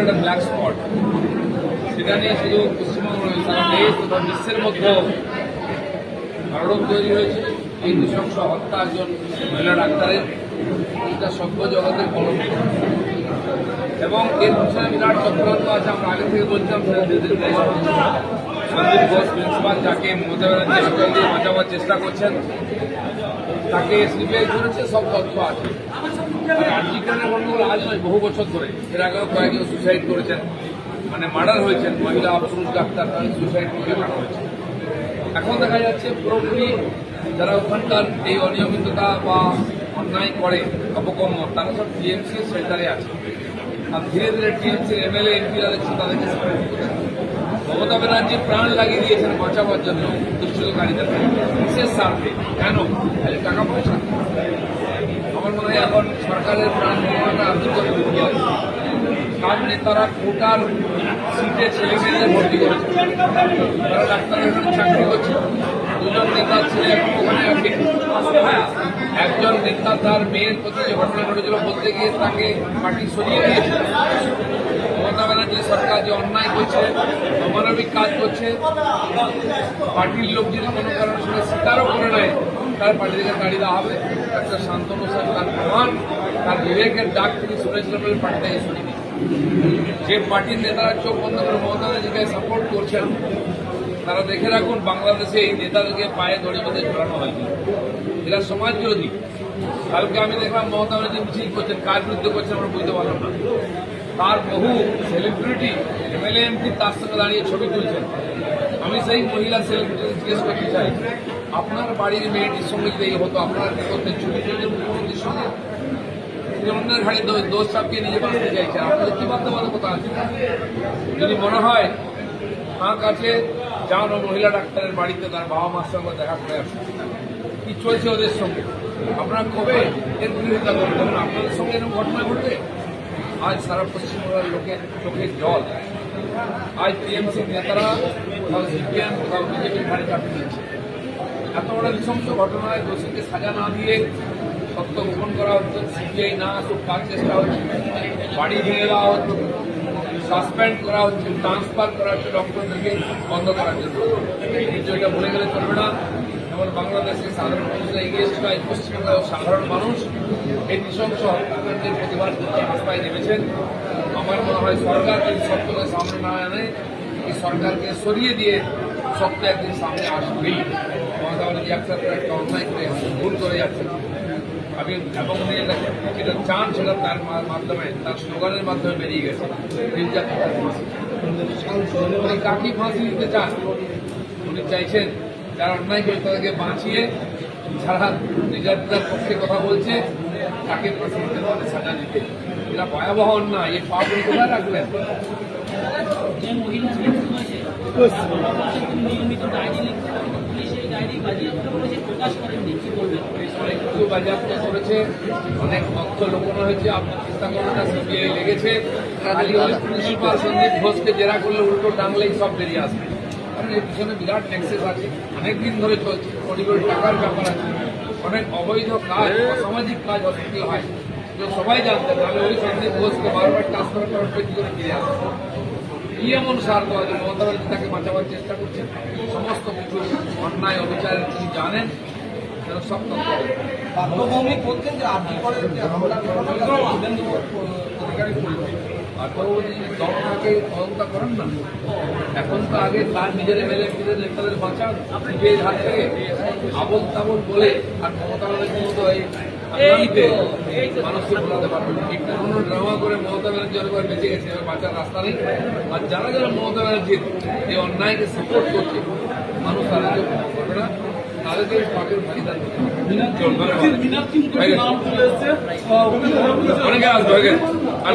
একটা black spot সেটা নিয়ে শুধু পশ্চিমবঙ্গ নয়, সারা দেশ তথা বিশ্বের মধ্যেও ভারত তৈরি হয়েছে। এই নৃশংস হত্যা একজন মহিলা ডাক্তারের এটা সভ্য জগতের কলঙ্ক এবং এর পিছনে বিরাট চক্রান্ত আছে, আমরা আগে থেকে বলছিলাম। সন্দীপ ঘোষ, প্রিন্সিপাল, যাকে মমতা ব্যানার্জি হাতে দিয়ে বাঁচাবার চেষ্টা করছেন। তাকে সিবিআই ধরেছে, সব তথ্য আছে। আর আর্জিকানের গণ্ডগোল আজ নয়, বহু বছর ধরে। এর আগেও কয়েকজন সুসাইড করেছেন। মানে মার্ডার হয়েছেন, মহিলা পুরুষ ডাক্তার, তারা সুসাইড করে মারা হয়েছে এখন দেখা যাচ্ছে পুরোপুরি যারা ওখানকার এই অনিয়মিততা বা অন্যায় করে, অপকর্ম, তারা সব টিএমসি সেন্টারে আছে। আর ধীরে ধীরে টিএমসির এমএলএ এমপিরা দেখছে তাদেরকে মমতা ব্যানার্জি প্রাণ লাগিয়ে দিয়েছেন বাঁচাবার জন্য দুষ্কৃতকারীদের বিশেষ স্বার্থে কেন? খালি টাকা পয়সা। আমার মনে হয় এখন সরকারের প্রাণ নির্মাণটা দুর্গত করে ঢুকে আছে সব নেতারা কোটার সিটে ছেলে মেয়েদের ভর্তি করেছে। তারা ডাক্তারের চাকরি করছে দুজন নেতার ছেলে ওখানে হ্যাঁ একজন নেতা তার মেয়ের প্রতি যে ঘটনা ঘটেছিল, বলতে গিয়ে তাকে পার্টি সরিয়ে দিয়েছে। মমতা ব্যানার্জি সরকার যে অন্যায় করছে, অমানবিক কাজ করছে, পার্টির লোক যদি কোনো কারণে সেটা স্বীকারও করে নেয় তার পার্টি থেকে তাড়িয়ে দেওয়া হবে। একটা শান্তনু স্যার তার প্রমাণ তার বিবেকের ডাক তিনি শুনেছিলেন বলে পার্টি থেকে শুনিনি। যে পার্টির নেতারা চোখ বন্ধ করে মমতা ব্যানার্জিকে সাপোর্ট করছেন তারা দেখে রাখুন, বাংলাদেশে এই নেতাদেরকে পায়ে দড়ি বেঁধে ঝোলানো হয়নি এরা সমাজ বিরোধী কালকে আমি দেখলাম মমতা ব্যানার্জি মিছিল করছেন। কার বিরুদ্ধে করছেন আমরা বুঝতে পারলাম না। তার বহু সেলিব্রিটি এমএলএ এমপি তার সঙ্গে দাঁড়িয়ে ছবি তুলছেন। আমি সেই মহিলা সেলিব্রিটি জিজ্ঞেস করতে চাই, আপনার বাড়ির মেয়েটির সঙ্গে যদি হতো, আপনারা কি করতেন? ছবি তুলতেন মুখ্যমন্ত্রীর সঙ্গে? অন্যের ঘাড়ি দোষ চাপিয়ে নিজে বাঁচতে চাইছেন। আপনাদের কি বাধ্যবাধকতা আছে। যদি মনে হয় ফাঁক আছে যান মহিলা ডাক্তারের বাড়িতে তার বাবা মার সঙ্গে দেখা করে আসুন কি চলছে ওদের সঙ্গে? আপনারা কবে এর বিরোধিতা করবেন? আপনাদের সঙ্গে এরকম ঘটনা ঘটবে? আজ সারা পশ্চিমবঙ্গের লোকের চোখের জল। আজ টিএমসি নেতারা কোথাও সিপিএম কোথাও বিজেপির ঘাড়ে চাপিয়ে দিচ্ছে এত বড় নৃশংস ঘটনায় দোষীকে সাজা না দিয়ে সত্য গোপন করা হচ্ছে। সিবিআই না আসুক, তার চেষ্টা হচ্ছে। বাড়ি ভেঙে দেওয়া হচ্ছে। সাসপেন্ড করা হচ্ছে ট্রান্সফার করা হচ্ছে ডক্টরদেরকে বন্ধ করার জন্য। কিন্তু এটা বলে গেলে চলবে না। যেমন বাংলাদেশে সাধারণ মানুষরা এগিয়ে এসেছিল এই সাধারণ মানুষ এই নৃশংস হত্যাকাণ্ডের প্রতিবাদ রাস্তায় নেমেছেন। আমার মনে হয় সরকার যদি সত্যকে সামনে না আনে, এই সরকারকে সরিয়ে দিয়ে সত্য একদিন সামনে আসবেই। মমতা ব্যানার্জি একসাথে একটা অন্যায় করে ভুল করে যাচ্ছেন। আমি এবং উনি যেটা চান সেটা তার মাধ্যমে তার স্লোগানের মাধ্যমে বেরিয়ে গেছে। উনি কাকে ফাঁসি দিতে চান। উনি চাইছেন যারা অন্যায় করে তাদেরকে বাঁচিয়ে যারা নির্যাতনের পক্ষে কথা বলছে তাকে ফাঁসি দিতে পারে সাজা দিতে। এটা ভয়াবহ অন্যায়। এই পাপ উনি কোথায় মহিলা নিয়মিত ডায়েরি লিখতে বাজেয়াপ্ত করেছে অনেক তথ্য লোকানো হয়েছে আপনার না সিবিআই লেগেছে। খালি হলে প্রিন্সিপাল সন্দীপ ঘোষকে জেরা করলে উল্টো টাংলেই সব বেরিয়ে আসবে। কারণ এর পিছনে বিরাট ট্যাক্সেস আছে অনেক দিন ধরে চলছে কোটি কোটি টাকার ব্যাপার আছে। অনেক অবৈধ কাজ অসামাজিক কাজ হসপিটাল হয়। সবাই জানতেন তাহলে ওই সন্দীপ ঘোষকে বারবার ট্রান্সফার করার পর কি করে ফিরে আসবে? স্বার্থ আছে মমতা ব্যানার্জি তাকে বাঁচাবার চেষ্টা করছেন। সমস্ত কিছু অন্যায় অবিচার তিনি জানেন। বলছেন যে আপনি করেন অধিকারী দল তদন্ত করেন না। এখন তো আগে তার নিজের এমএলএ নিজের নেতাদের বাঁচান। হাত থেকে আবল তাবল বলে আর মমতা ব্যানার্জির মতো এই আগামীতে মানুষকে বোলাতে পারবেন না। কোনো ড্রামা করে মমতা ব্যানার্জি অনেকবার বেঁচে গেছে এবার বাঁচার রাস্তা নেই আর যারা যারা মমতা ব্যানার্জির এই অন্যায়কে সাপোর্ট করছে মানুষ তাদেরকে করবে না তাদেরকে পাপের ভাগিদার। হয়ে। অনেকে আসবে হয়ে গেছে আর